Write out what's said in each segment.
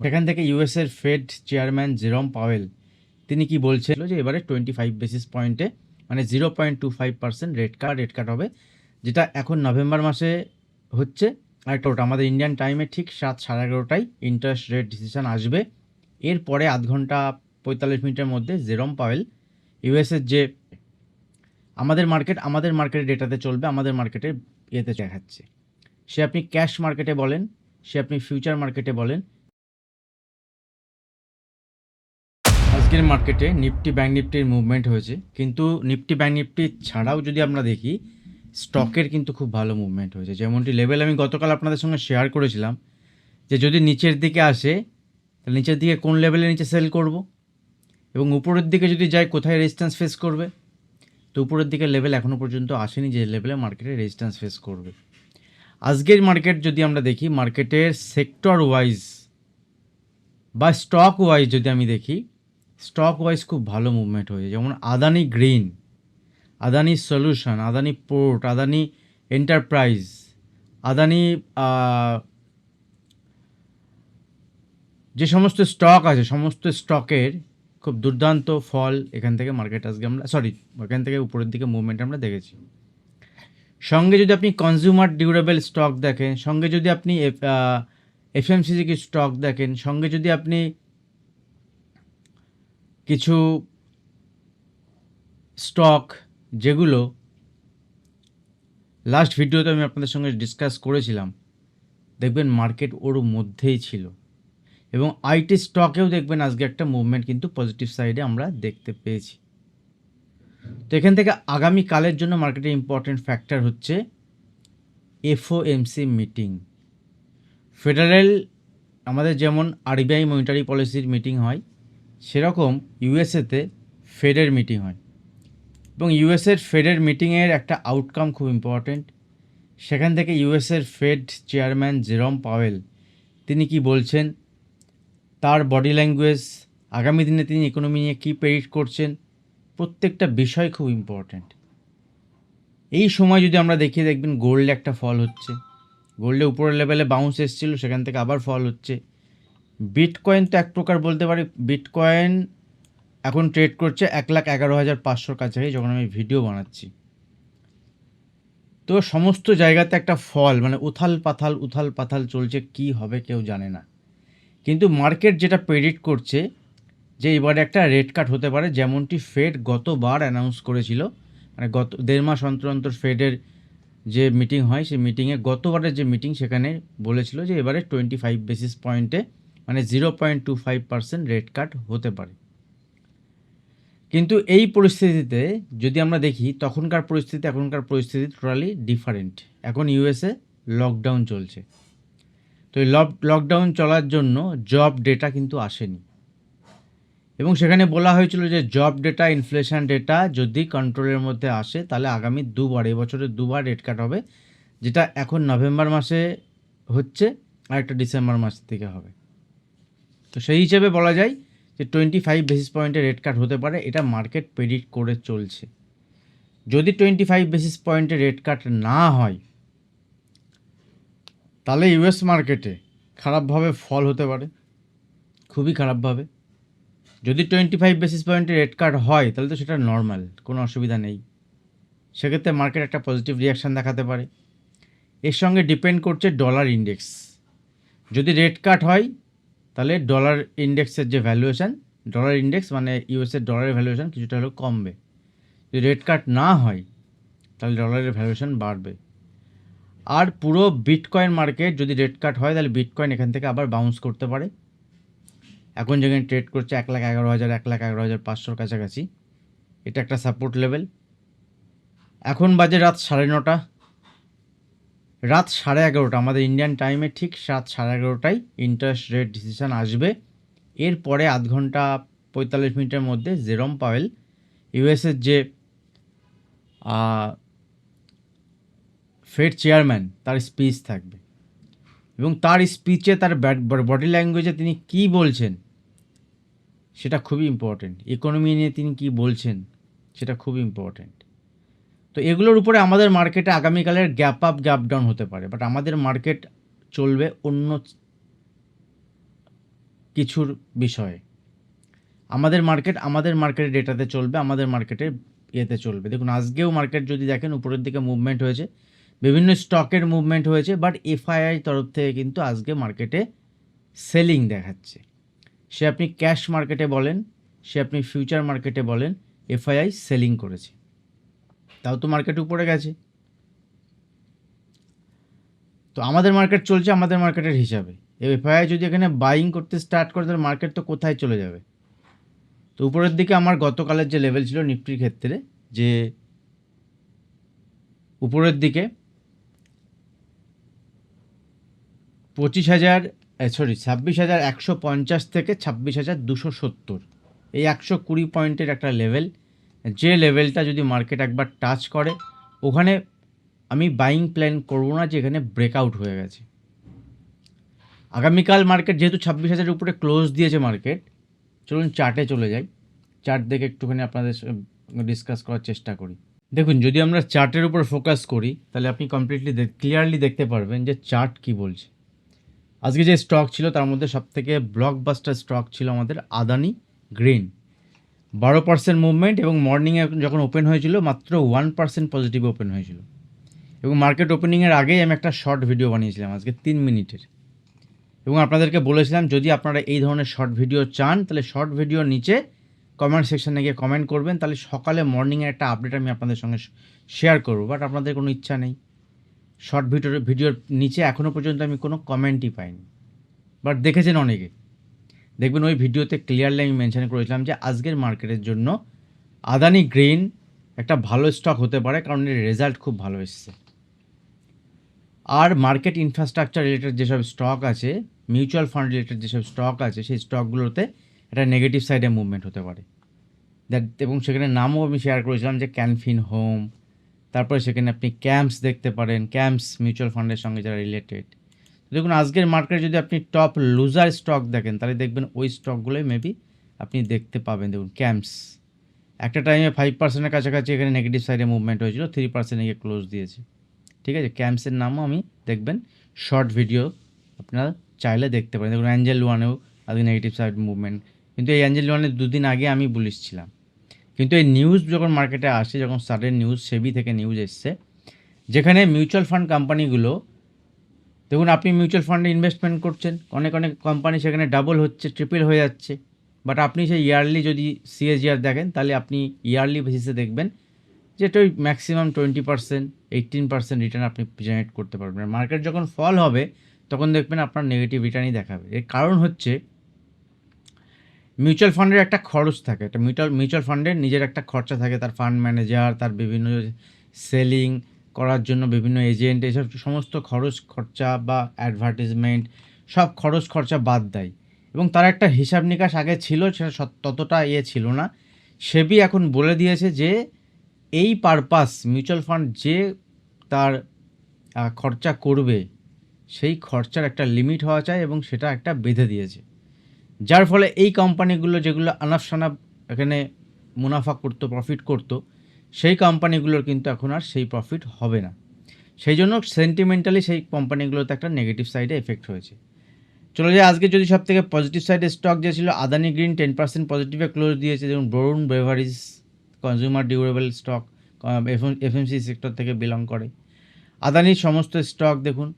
সেখান থেকে ইউএসের ফেড চেয়ারম্যান জেরম পাওয়েল তিনি কি বলছেন? যে এবারে টোয়েন্টি ফাইভ বেসিস পয়েন্টে মানে zero point two five percent rate card rate cut হবে, যেটা এখন নভেম্বর মাসে হচ্ছে। আর ওটা আমাদের ইন্ডিয়ান টাইমে ঠিক সাত সাড়ে এগারোটায় ইন্টারেস্ট রেট ডিসিশন আসবে। এরপরে আধ ঘণ্টা পঁয়তাল্লিশ মিনিটের মধ্যে জেরম পাওয়েল ইউএসের যে আমাদের মার্কেট আমাদের মার্কেটের ডেটাতে চলবে, আমাদের মার্কেটে ইয়েতে দেখাচ্ছে। সে আপনি ক্যাশ মার্কেটে বলেন, সে আপনি ফিউচার মার্কেটে বলেন আজকের মার্কেটে নিফটি ব্যাঙ্ক নিফটির মুভমেন্ট হয়েছে। কিন্তু নিফটি ব্যাঙ্ক নিফটি ছাড়াও যদি আমরা দেখি স্টকের কিন্তু খুব ভালো মুভমেন্ট হয়েছে। যেমনটি লেভেল আমি গতকাল আপনাদের সঙ্গে শেয়ার করেছিলাম, যে যদি নিচের দিকে আসে, তাহলে নিচের দিকে কোন লেভেলে নিচে সেল করব? এবং উপরের দিকে যদি যায় কোথায় রেজিস্ট্যান্স ফেস করবে? তো উপরের দিকে লেভেল এখনও পর্যন্ত আসেনি, যে লেভেলে মার্কেটে রেজিস্ট্যান্স ফেস করবে। আজকের মার্কেট যদি আমরা দেখি মার্কেটের সেক্টর ওয়াইজ বা স্টক ওয়াইজ যদি আমি দেখি স্টক ওয়াইজ খুব ভালো মুভমেন্ট হয়েছে। যেমন Adani green Adani solution Adani port Adani enterprise Adani যে সমস্ত স্টক আছে, সমস্ত স্টকের খুব দুর্দান্ত ফল এখান থেকে মার্কেট আজকে আমরা সরি এখান থেকে উপরের দিকে মুভমেন্ট আমরা দেখেছি। সঙ্গে যদি আপনি কনজিউমার ডিউরেবল স্টক দেখেন, সঙ্গে যদি আপনি এফএমসিজি কি স্টক দেখেন, সঙ্গে যদি আপনি কিছু স্টক যেগুলো লাস্ট ভিডিওতে আমি আপনাদের সঙ্গে ডিসকাস করেছিলাম, দেখবেন মার্কেট ওর মধ্যেই ছিল এবং আইটি স্টকেও দেখবেন আজকে একটা মুভমেন্ট কিন্তু পজিটিভ সাইডে আমরা দেখতে পেয়েছি। তো এখান থেকে আগামী কালের জন্য মার্কেটের ইম্পর্টেন্ট ফ্যাক্টর হচ্ছে এফওএমসি মিটিং ফেডারেল আমাদের যেমন আরবিআই মনিটারি পলিসির মিটিং হয় সেরকম ইউএসএতে ফেডের মিটিং হয়। এবং ইউএসের ফেডের মিটিংয়ের একটা আউটকাম খুব ইম্পর্ট্যান্ট সেখান থেকে ইউএসের ফেড চেয়ারম্যান জেরম পাওয়েল তিনি কি বলছেন? তার বডি ল্যাঙ্গুয়েজ আগামী দিনে তিনি ইকোনমি নিয়ে কী প্রেডিক্ট করছেন? প্রত্যেকটা বিষয় খুব ইম্পর্ট্যান্ট এই সময় যদি আমরা দেখি দেখবেন গোল্ডে একটা ফল হচ্ছে। গোল্ডে উপরের লেভেলে বাউন্স এসেছিল, সেখান থেকে আবার ফল হচ্ছে। বিটকয়েন তো এক প্রকার বলতে পারি বিটকয়েন এখন ট্রেড করছে এক লাখ এগারো হাজার পাঁচশোর কাছাকাছি যখন আমি ভিডিও বানাচ্ছি। তো সমস্ত জায়গাতে একটা ফল মানে উথাল পাথাল উথাল পাথাল চলছে, কি হবে কেউ জানে না। কিন্তু মার্কেট যেটা প্রেডিক্ট করছে, যে এবারে একটা রেট কাট হতে পারে, যেমনটি ফেড গতবার অ্যানাউন্স করেছিল মানে গত দেড় মাস অন্তর অন্তর ফেডের যে মিটিং হয়, সেই মিটিংয়ে গতবারের যে মিটিং সেখানে বলেছিল যে এবারে টোয়েন্টি ফাইভ বেসিস পয়েন্টে মানে zero point two five percent rate cut হতে পারে। কিন্তু এই পরিস্থিতিতে যদি আমরা দেখি, তখনকার পরিস্থিতি, এখনকার পরিস্থিতি টোটালি ডিফারেন্ট এখন ইউএসএ লকডাউন চলছে। তো এই লক লকডাউন চলার জন্য জব ডেটা কিন্তু আসেনি। এবং সেখানে বলা হয়েছিল যে জব ডেটা ইনফ্লেশন ডেটা যদি কন্ট্রোলের মধ্যে আসে, তাহলে আগামী দুবার এবছরে দুবার রেট কাট হবে, যেটা এখন নভেম্বর মাসে হচ্ছে, আর একটা ডিসেম্বর মাস থেকে হবে। তো সেই হিসেবে বলা যায় যে টোয়েন্টি ফাইভ বেসিস পয়েন্টের রেট কাট হতে পারে। এটা মার্কেট প্রেডিক্ট করে চলছে। যদি টোয়েন্টি ফাইভ বেসিস পয়েন্টের রেট কাট না হয়, তাহলে ইউএস মার্কেটে খারাপভাবে ফল হতে পারে। খুবই খারাপভাবে। যদি টোয়েন্টি ফাইভ বেসিস পয়েন্টের রেট কাট হয়, তাহলে তো সেটা নর্মাল কোনো অসুবিধা নেই। সেক্ষেত্রে মার্কেট একটা পজিটিভ রিয়াকশান দেখাতে পারে। এর সঙ্গে ডিপেন্ড করছে ডলার ইন্ডেক্স যদি রেট কাট হয় তাহলে ডলার ইন্ডেক্সের যে ভ্যালুয়েশান ডলার ইন্ডেক্স মানে ইউএসের ডলারের ভ্যালুয়েশান কিছুটা হলেও কমবে। যদি রেট কাট না হয়, তাহলে ডলারের ভ্যালুয়েশান বাড়বে। আর পুরো বিটকয়েন মার্কেট যদি রেড কাট হয়, তাহলে বিটকয়েন এখান থেকে আবার বাউন্স করতে পারে। এখন যেখানে ট্রেড করছে এক লাখ এগারো হাজার, এক লাখ এগারো হাজার পাঁচশোর কাছাকাছি। এটা একটা সাপোর্ট লেভেল এখন বাজে রাত সাড়ে নটা। রাত সাড়ে এগারোটা, আমাদের ইন্ডিয়ান টাইমে ঠিক রাত সাড়ে এগারোটায় ইন্টারেস্ট রেট ডিসিশান আসবে। এরপরে আধ ঘণ্টা পঁয়তাল্লিশ মিনিটের মধ্যে জেরম পাওয়েল ইউএসের যে ফেড চেয়ারম্যান তার স্পিচ থাকবে। এবং তার স্পিচে তার বডি ল্যাঙ্গুয়েজে তিনি কী বলছেন, সেটা খুবই ইম্পর্টেন্ট ইকোনমি নিয়ে তিনি কী বলছেন, সেটা খুব ইম্পর্ট্যান্ট তো এগুলোর উপরে আমাদের মার্কেটে আগামীকালের গ্যাপ আপ গ্যাপ ডাউন হতে পারে। বাট আমাদের মার্কেট চলবে অন্য কিছুর বিষয়ে। আমাদের মার্কেট আমাদের মার্কেটের ডেটাতে চলবে, আমাদের মার্কেটের ইয়েতে চলবে। দেখুন, আজকেও মার্কেট যদি দেখেন, উপরের দিকে মুভমেন্ট হয়েছে। বিভিন্ন স্টকের মুভমেন্ট হয়েছে বাট এফআইআই তরফ থেকে কিন্তু আজকে মার্কেটে সেলিং দেখাচ্ছে। সে আপনি ক্যাশ মার্কেটে বলেন, সে আপনি ফিউচার মার্কেটে বলেন এফআইআই সেলিং করেছে। তাও তো মার্কেট উপরে গেছে। তো আমাদের মার্কেট চলছে আমাদের মার্কেটের হিসাবে। এফআইআই যদি এখানে বাইং করতে স্টার্ট করে, তাহলে মার্কেট তো কোথায় চলে যাবে? তো উপরের দিকে আমার গতকালের যে লেভেল ছিল নিফটির ক্ষেত্রে, যে উপরের দিকে পঁচিশ হাজার সরি ছাব্বিশ হাজার একশো পঞ্চাশ থেকে ছাব্বিশ হাজার দুশো সত্তর। এই একশো কুড়ি পয়েন্টের একটা লেভেল যে লেভেলটা যদি মার্কেট একবার টাচ করে, ওখানে আমি বাইং প্ল্যান করব না যে এখানে ব্রেকআউট হয়ে গেছে। আগামীকাল মার্কেট যেহেতু ছাব্বিশ হাজারের উপরে ক্লোজ দিয়েছে মার্কেট চলুন চার্টে চলে যাই। চার্ট দেখে একটুখানি আপনাদের ডিসকাস করার চেষ্টা করি। দেখুন, যদি আমরা চার্টের উপর ফোকাস করি, তাহলে আপনি কমপ্লিটলি ক্লিয়ারলি দেখতে পারবেন যে চার্ট কি বলছে। আজকে যে স্টক ছিল, তার মধ্যে সবথেকে ব্লকবাস্টার স্টক ছিল আমাদের আদানি গ্রিন। বারো পার্সেন্ট মুভমেন্ট এবং মর্নিংয়ে যখন ওপেন হয়েছিল, মাত্র ওয়ান পার্সেন্ট পজিটিভ ওপেন হয়েছিল। এবং মার্কেট ওপেনিংয়ের আগেই আমি একটা শর্ট ভিডিও বানিয়েছিলাম আজকে তিন মিনিটের। এবং আপনাদেরকে বলেছিলাম, যদি আপনারা এই ধরনের শর্ট ভিডিও চান, তাহলে শর্ট ভিডিওর নিচে কমেন্ট সেকশানে গিয়ে কমেন্ট করবেন, তাহলে সকালে মর্নিংয়ে একটা আপডেট আমি আপনাদের সঙ্গে শেয়ার করব। বাট আপনাদের কোনো ইচ্ছা নেই। শর্ট ভিডিওর ভিডিওর নিচে এখনও পর্যন্ত আমি কোনো কমেন্টই পাইনি। বাট দেখেছেন অনেকে। দেখবেন ওই ভিডিওতে ক্লিয়ারলি আমি মেনশন করেছিলাম যে আজকের মার্কেটের জন্য আদানি গ্রিন একটা ভালো স্টক হতে পারে কারণ এর রেজাল্ট খুব ভালো এসছে। আর মার্কেট ইনফ্রাস্ট্রাকচার রিলেটেড যেসব স্টক আছে মিউচুয়াল ফান্ড রিলেটেড যেসব স্টক আছে, সেই স্টকগুলোতে একটা নেগেটিভ সাইডে মুভমেন্ট হতে পারে। দ্যাট এবং সেখানে নামও আমি শেয়ার করেছিলাম যে ক্যানফিন হোম তারপরে সেখানে আপনি ক্যাম্পস দেখতে পারেন ক্যাম্পস মিউচুয়াল ফান্ডের সঙ্গে যারা রিলেটেড দেখুন, আজকের মার্কেটে যদি আপনি টপ লুজার স্টক দেখেন, তাহলে দেখবেন ওই স্টকগুলোই মেবি আপনি দেখতে পাবেন। দেখুন ক্যাম্পস একটা টাইমে ফাইভ পার্সেন্টের কাছাকাছি এখানে নেগেটিভ সাইডে মুভমেন্ট হয়েছিল থ্রি পার্সেন্টে গিয়ে ক্লোজ দিয়েছে। ঠিক আছে? ক্যাম্পসের নামও আমি দেখবেন শর্ট ভিডিও আপনারা চাইলে দেখতে পারেন। দেখুন অ্যাঞ্জেল ওয়ানেও আজকে নেগেটিভ সাইড মুভমেন্ট কিন্তু এই অ্যাঞ্জেল ওয়ানের দুদিন আগে আমি বলিস ছিলাম। কিন্তু এই নিউজ যখন মার্কেটে আসে, যখন সাডেন নিউজ সেবি থেকে নিউজ এসছে, যেখানে মিউচুয়াল ফান্ড কোম্পানিগুলো দেখুন, আপনি মিউচুয়াল ফান্ডে ইনভেস্টমেন্ট করছেন, অনেক অনেক কোম্পানি সেখানে ডাবল হচ্ছে ট্রিপল হয়ে যাচ্ছে। বাট আপনি সেই ইয়ারলি যদি সিএজিআর দেখেন, তাহলে আপনি ইয়ারলি বেসিসে দেখবেন যেটা ওই maximum twenty percent eighteen percent return আপনি জেনারেট করতে পারবেন। মার্কেট যখন ফল হবে, তখন দেখবেন আপনার নেগেটিভ রিটার্নই দেখাবে। এর কারণ হচ্ছে মিউচুয়াল ফান্ডের একটা খরচ থাকে। একটা মিউচুয়াল মিউচুয়াল ফান্ডের নিজের একটা খরচা থাকে। তার ফান্ড ম্যানেজার তার বিভিন্ন সেলিং করার জন্য বিভিন্ন এজেন্ট এসব সমস্ত খরচ খরচা বা অ্যাডভার্টিজমেন্ট সব খরচ খরচা বাদ দেয়। এবং তার একটা হিসাব নিকাশ আগে ছিল, সেটা ততটা ইয়ে ছিল না। সেবি এখন বলে দিয়েছে যে, এই পারপাস মিউচুয়াল ফান্ড যে তার খরচা করবে, সেই খরচার একটা লিমিট হওয়া চাই এবং সেটা একটা বেঁধে দিয়েছে। যার ফলে এই কোম্পানিগুলো যেগুলো আনাফ সানাফ এখানে মুনাফা করতো প্রফিট করতো সেই কোম্পানিগুলোর কিন্তু এখন আর সেই প্রফিট হবে না। সেই জন্য সেন্টিমেন্টালি সেই কোম্পানিগুলোতে একটা নেগেটিভ সাইডে এফেক্ট হয়েছে। চলে যায় আজকে যদি সব থেকে পজিটিভ সাইডে স্টক যে ছিল আদানি গ্রিন টেন পার্সেন্ট পজিটিভে ক্লোজ দিয়েছে। যেমন Varun beverage consumer durable stock F FMCG sector থেকে বিলং করে। আদানির সমস্ত স্টক দেখুন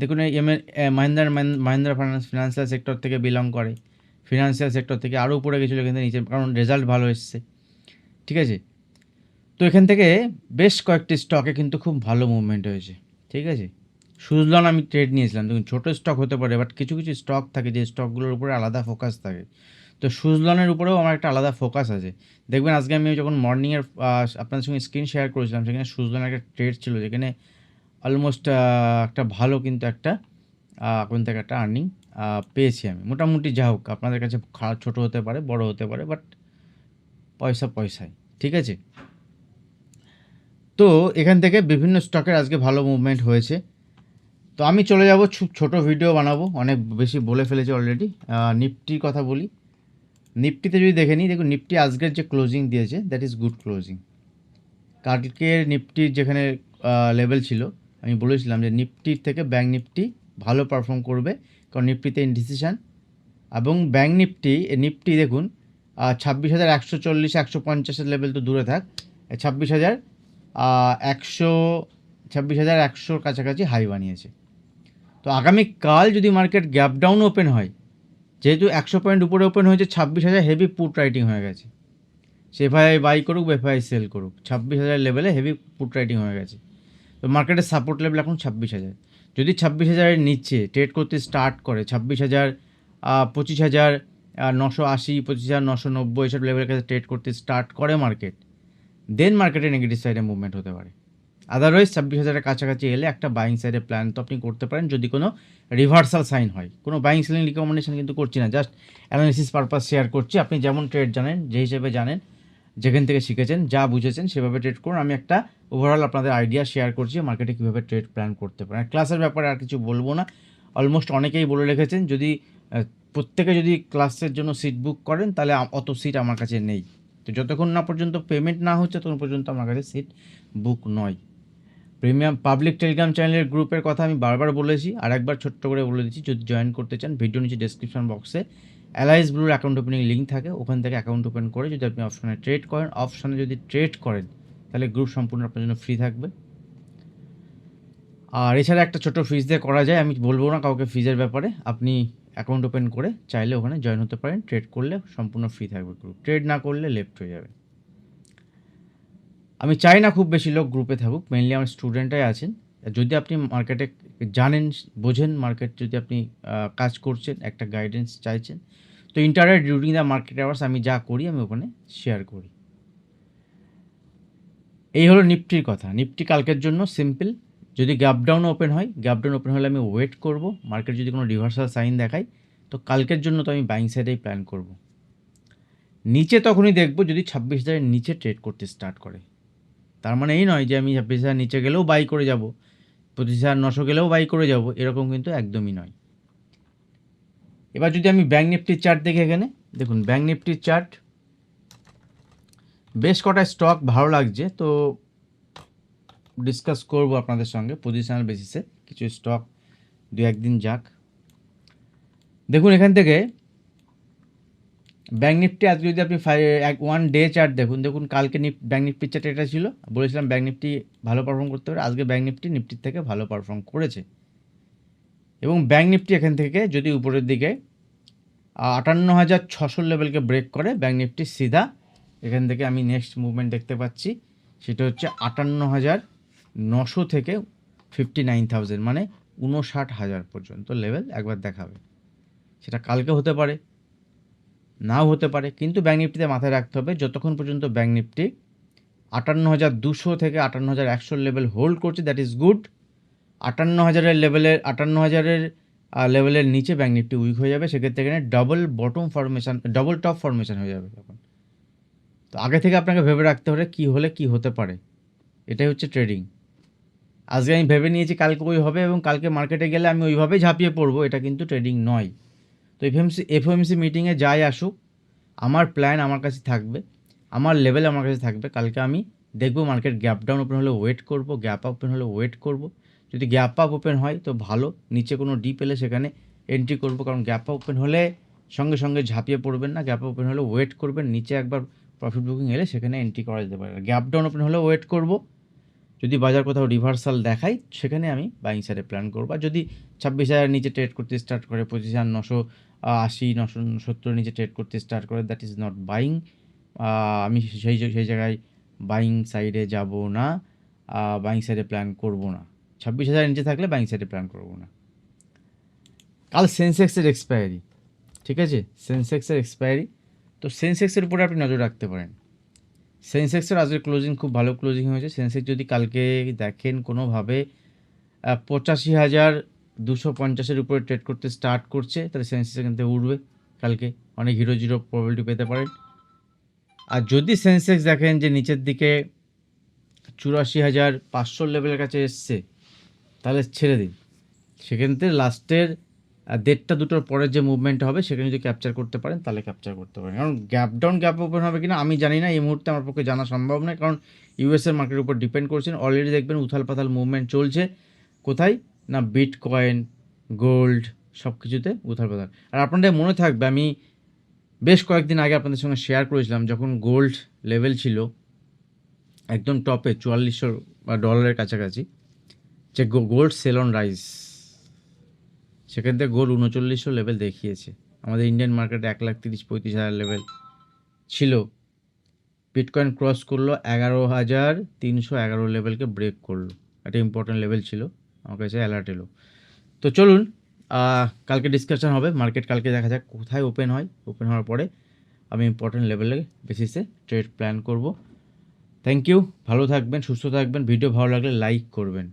দেখুন M Mahindra Mahindra finance financial sector থেকে বিলং করে। ফিনান্সিয়াল সেক্টর থেকে আরও উপরে গেছিল কিন্তু নিচে, কারণ রেজাল্ট ভালো এসছে। ঠিক আছে? এখান থেকে বেশ কয়েকটি স্টকে কিন্তু খুব ভালো মুভমেন্ট হয়েছে, ঠিক আছে? সুজলন আমি ট্রেড নিয়েছিলাম, দেখুন ছোটো স্টক হতে পারে বাট কিছু কিছু স্টক থাকে যে স্টকগুলোর উপরে আলাদা ফোকাস থাকে। তো সুজলনের উপরেও আমার একটা আলাদা ফোকাস আছে। দেখবেন আজকে আমি যখন মর্নিংয়ের আপনাদের সঙ্গে স্ক্রিন শেয়ার করেছিলাম, সেখানে সুজলনের একটা ট্রেড ছিল, যেখানে অলমোস্ট একটা ভালো কিন্তু একটা কোন থেকে একটা আর্নিং পেয়েছি আমি। মোটামুটি যা হোক, আপনাদের কাছে খারাপ, ছোটো হতে পারে, বড় হতে পারে বাট পয়সা পয়সায়, ঠিক আছে? তো এখান থেকে বিভিন্ন স্টকের আজকে ভালো মুভমেন্ট হয়েছে। তো আমি চলে যাব, ছোট ভিডিও বানাবো। অনেক বেশি বলে ফেলেছি অলরেডি নিফটির কথা বলি। নিফটিতে যদি দেখে নিই, দেখুন নিফটি আজকের যে ক্লোজিং দিয়েছে দ্যাট ইজ গুড ক্লোজিং কালকের নিফটির যেখানে লেভেল ছিল, আমি বলেছিলাম যে নিফটির থেকে ব্যাঙ্ক নিফটি ভালো পারফর্ম করবে, কারণ নিফটিতে ইনডিসিশান এবং ব্যাঙ্ক নিফটি নিফটি দেখুন ছাব্বিশ হাজার একশো চল্লিশ, একশো পঞ্চাশের লেভেল তো দূরে থাক, ছাব্বিশ হাজার একশো ছাব্বিশ হাজার একশোর কাছাকাছি হাই বানিয়েছে। তো আগামীকাল যদি মার্কেট গ্যাপ ডাউন ওপেন হয়, যেহেতু একশো পয়েন্ট উপরে ওপেন হয়েছে, ছাব্বিশ হাজার হেভি পুট রাইটিং হয়ে গেছে। সে এফআই বাই করুক বা এফআই সেল করুক, ছাব্বিশ হাজার লেভেলে হেভি পুট রাইটিং হয়ে গেছে। তো মার্কেটের সাপোর্ট লেভেল এখন ছাব্বিশ হাজার। যদি ছাব্বিশ হাজারের নিচে ট্রেড করতে স্টার্ট করে, ছাব্বিশ হাজার পঁচিশ হাজার নশো আশি, পঁচিশ হাজার নশো নব্বই এসব লেভেলের কাছে ট্রেড করতে স্টার্ট করে মার্কেট দেন মার্কেটে নেগেটিভ সাইডে মুভমেন্ট হতে পারে। আদারওয়াইজ ছাব্বিশ হাজারের কাছাকাছি এলে একটা বাইং সাইডে প্ল্যান তো আপনি করতে পারেন। যদি কোনো রিভার্সাল সাইন হয়, কোনো বাইং সেলিং রিকমেন্ডেশন কিন্তু করছি না। জাস্ট অ্যানালিসিস পারপাস শেয়ার করছি। আপনি যেমন ট্রেড জানেন, যে হিসেবে জানেন, যেখান থেকে শিখেছেন, যা বুঝেছেন, সেভাবে ট্রেড করুন। আমি একটা ওভারঅল আপনাদের আইডিয়া শেয়ার করছি মার্কেটে কীভাবে ট্রেড প্ল্যান করতে পারেন। ক্লাসের ব্যাপারে আর কিছু বলব না। অলমোস্ট অনেকেই বলে রেখেছেন, যদি প্রত্যেকে যদি ক্লাসের জন্য সিট বুক করেন, তাহলে অত সিট আমার কাছে নেই। তো যতক্ষণ না পর্যন্ত পেমেন্ট না হচ্ছে, ততক্ষণ পর্যন্ত আমার কাছে সিট বুক নয়। প্রিমিয়াম পাবলিক টেলিগ্রাম চ্যানেলের গ্রুপের কথা আমি বারবার বলেছি আর একবার ছোট্ট করে বলে দিচ্ছি, যদি জয়েন করতে চান ভিডিও নিচে ডেসক্রিপশন বক্সে অ্যালাইস ব্লুর অ্যাকাউন্ট ওপেনিং লিঙ্ক থাকে, ওখান থেকে অ্যাকাউন্ট ওপেন করে যদি আপনি অপশানে ট্রেড করেন অপশানে যদি ট্রেড করেন, তাহলে গ্রুপ সম্পূর্ণ আপনার জন্য ফ্রি থাকবে। আর এছাড়া একটা ছোট ফিজ দিয়ে করা যায়, আমি বলব না কাউকে ফিজের ব্যাপারে, আপনি অ্যাকাউন্ট ওপেন করে চাইলে ওখানে জয়েন হতে পারেন। ট্রেড করলে সম্পূর্ণ ফ্রি থাকবে গ্রুপ ট্রেড না করলে লেফট হয়ে যাবে। আমি চাই না খুব বেশি লোক গ্রুপে থাকুক। মেনলি আমার স্টুডেন্টরাই আছেন। যদি আপনি মার্কেটে জানেন, বোঝেন মার্কেট যদি আপনি কাজ করছেন, একটা গাইডেন্স চাইছেন, তো internet during the market hours আমি যা করি, আমি ওখানে শেয়ার করি। এই হলো নিফটির কথা। নিফটি কালকের জন্য সিম্পল যদি গ্যাপ ডাউন ওপেন হয় গ্যাপ ডাউন ওপেন হলে আমি ওয়েট করব মার্কেট যদি কোনো রিভার্সাল সাইন দেখায় তো কালকের জন্য তো আমি বাইং সাইডেই প্ল্যান করব। নিচে তখনই দেখব যদি ছাব্বিশ হাজারের নিচে ট্রেড করতে স্টার্ট করে। তার মানে এই নয় যে আমি ছাব্বিশ হাজার নিচে গেলেও বাই করে যাব, পঁচিশ হাজার নশো গেলেও বাই করে যাব, এরকম কিন্তু একদমই নয়। এবার যদি আমি ব্যাঙ্ক নিফটির চার্ট দেখি এখানে, দেখুন ব্যাঙ্ক নিফটির চার্ট বেশ কটা স্টক ভালো লাগছে, তো ডিসকাস করব আপনাদের সঙ্গে পজিশনাল বেসিসে কিছু স্টক দু একদিন যাক। দেখুন, এখান থেকে ব্যাঙ্ক নিফটি আজকে যদি আপনি ফাই এক ওয়ান ডে চার্ট দেখুন দেখুন কালকে নিফ ব্যাঙ্ক নিফটির চার্ট এটা ছিল। বলেছিলাম ব্যাঙ্ক নিফটি ভালো পারফর্ম করতে পারে, আজকে ব্যাঙ্ক নিফটি নিফটির থেকে ভালো পারফর্ম করেছে। এবং ব্যাঙ্ক নিফটি এখান থেকে যদি উপরের দিকে আটান্ন হাজার ছশো লেভেলকে ব্রেক করে ব্যাঙ্ক নিফটি সিধা এখান থেকে আমি নেক্সট মুভমেন্ট দেখতে পাচ্ছি। সেটা হচ্ছে আটান্ন হাজার নশো থেকে ফিফটি নাইন থাউজেন্ড মানে উনষাট হাজার পর্যন্ত লেভেল একবার দেখাবে। সেটা কালকে হতে পারে, নাও হতে পারে, কিন্তু ব্যাঙ্ক নিফটিতে মাথায় রাখতে হবে, যতক্ষণ পর্যন্ত ব্যাঙ্ক নিফটি আটান্ন হাজার দুশো থেকে আটান্ন হাজার একশোর লেভেল হোল্ড করছে দ্যাট ইজ গুড আটান্ন হাজারের লেভেলের আটান্ন হাজারের লেভেলের নিচে ব্যাঙ্ক নিফটি উইক হয়ে যাবে, সেক্ষেত্রে এখানে double bottom formation double top formation হয়ে যাবে তখন। তো আগে থেকে আপনাকে ভেবে রাখতে হবে কী হলে কি হতে পারে। এটাই হচ্ছে ট্রেডিং আজকে আমি ভেবে নিয়েছি কালকে ওই হবে এবং কালকে মার্কেটে গেলে আমি ওইভাবেই ঝাঁপিয়ে পড়ব, এটা কিন্তু ট্রেডিং নয়। তো এফএমসি এফওএমসি মিটিংয়ে যাই আসুক, আমার প্ল্যান আমার কাছে থাকবে, আমার লেভেল আমার কাছে থাকবে। কালকে আমি দেখব মার্কেট গ্যাপ ডাউন ওপেন হলে ওয়েট করব গ্যাপ আপ ওপেন হলে ওয়েট করব। যদি গ্যাপ আপ ওপেন হয় তো ভালো, নিচে কোনো ডিপ এলে সেখানে এন্ট্রি করব, কারণ গ্যাপ আপ ওপেন হলে সঙ্গে সঙ্গে ঝাঁপিয়ে পড়বেন না গ্যাপ আপ ওপেন হলে ওয়েট করবেন, নিচে একবার প্রফিট বুকিং এলে সেখানে এন্ট্রি করা যেতে পারে। গ্যাপ ডাউন ওপেন হলে ওয়েট করব যদি বাজার কোথাও রিভার্সাল দেখায় সেখানে আমি বাইং সাইডে প্ল্যান করব। আর যদি ছাব্বিশ হাজার নিচে ট্রেড করতে স্টার্ট করে, পঁচিশ হাজার নশো আশি, নশো, সত্তর নিচে ট্রেড করতে স্টার্ট করে দ্যাট ইজ নট বাইং আমি সেই সেই জায়গায় বাইং সাইডে যাব না বাইং সাইডে প্ল্যান করব না। ছাব্বিশ হাজার নিচে থাকলে বাইং সাইডে প্ল্যান করব না। কাল সেন্সেক্সের এক্সপায়ারি ঠিক আছে? সেন্সেক্সের এক্সপায়ারি তো সেন্সেক্সের উপরে আপনি নজর রাখতে পারেন। সেন্সেক্সের আজকের ক্লোজিং খুব ভালো ক্লোজিং হয়েছে। সেন্সেক্স যদি কালকে দেখেন কোনোভাবে পঁচাশি হাজার দুশো পঞ্চাশের উপরে ট্রেড করতে স্টার্ট করছে, তাহলে সেন্সেক্স এখান থেকে উঠবে। কালকে অনেক হিরো জিরো প্রবাবিলিটি পেতে পারেন। আর যদি সেন্সেক্স দেখেন যে নিচের দিকে চুরাশি হাজার পাঁচশো লেভেলের কাছে এসছে, তাহলে ছেড়ে দিন। সেখান থেকে লাস্টের দেড়টা দুটোর পরের যে মুভমেন্ট হবে সেখানে যদি ক্যাপচার করতে পারেন, তাহলে ক্যাপচার করতে পারেন। কারণ গ্যাপ ডাউন গ্যাপ ওপেন হবে কিনা, আমি জানি না, এই মুহূর্তে আমার পক্ষে জানা সম্ভব নয়। কারণ ইউএসের মার্কেটের উপর ডিপেন্ড করছেন। অলরেডি দেখবেন উথাল পাথাল মুভমেন্ট চলছে। কোথায়? না বিট কয়েন গোল্ড সব কিছুতে উথাল পাথাল আর আপনাদের মনে থাকবে, আমি বেশ কয়েকদিন আগে আপনাদের সঙ্গে শেয়ার করেছিলাম, যখন গোল্ড লেভেল ছিল একদম টপে চুয়াল্লিশশো ডলারের কাছাকাছি, যে গোল্ড সেল অন রাইস সেখান থেকে গোল্ড উনচল্লিশশো লেভেল দেখিয়েছে। আমাদের ইন্ডিয়ান মার্কেটে এক লাখ তিরিশ পঁয়ত্রিশ হাজার লেভেল ছিল। বিটকয়েন ক্রস করল এগারো হাজার তিনশো এগারো লেভেলকে ব্রেক করল। একটা ইম্পর্টেন্ট লেভেল ছিল। আমার কাছে অ্যালার্ট এলো। তো চলুন কালকে ডিসকাশন হবে। মার্কেট কালকে দেখা যাক কোথায় ওপেন হয়। ওপেন হওয়ার পরে আমি ইম্পর্টেন্ট লেভেলে বেসিসে ট্রেড প্ল্যান করব। থ্যাংক ইউ ভালো থাকবেন, সুস্থ থাকবেন। ভিডিও ভালো লাগলে লাইক করবেন।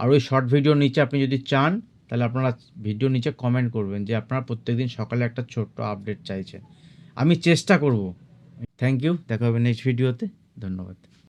আর ওই শর্ট ভিডিওর নিচে আপনি যদি চান তাহলে আপনারা ভিডিও নিচে কমেন্ট করবেন যে আপনারা প্রত্যেকদিন সকালে একটা ছোট্ট আপডেট চাইছেন। আমি চেষ্টা করব। থ্যাংক ইউ দেখা হবে নেক্সট ভিডিওতে ধন্যবাদ।